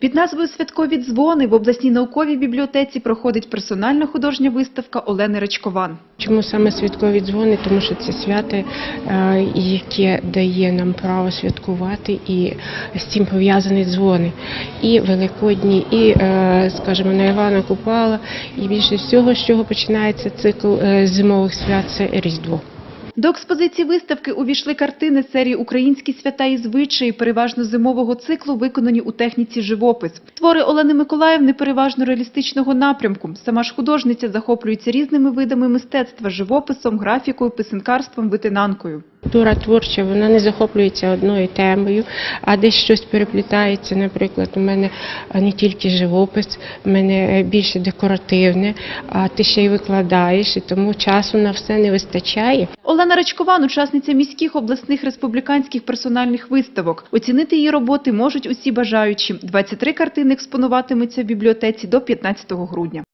Під назвою Святкові дзвони в обласній науковій бібліотеці проходить персональна художня виставка Олени Рачкован. Чому саме святкові дзвони? Тому що це свято, е, яке дає нам право святкувати, і з цим пов'язані дзвони. І Великодні, і, е, скажімо, на Івана Купала, і більше всього, з чого починається цикл е, зимових свят, це Різдво. До експозиції виставки увійшли картини серії Українські свята і звичаї, переважно зимового циклу, виконані у техніці живопис. Твори Олени Миколаївни переважно реалістичного напрямку. Сама ж художниця захоплюється різними видами мистецтва живописом, графікою, писанкарством, витинанкою. Культура творча вона не захоплюється одною темою, а десь щось переплітається. Наприклад, у мене не тільки живопис, у мене е, більше декоративне, а ти ще й викладаєш, і тому часу на все не вистачає. Олена Рачкован – учасниця міських, обласних, республіканських персональних виставок. Оцінити її роботи можуть усі бажаючі. 23 картини експонуватимуться в бібліотеці до 15 грудня.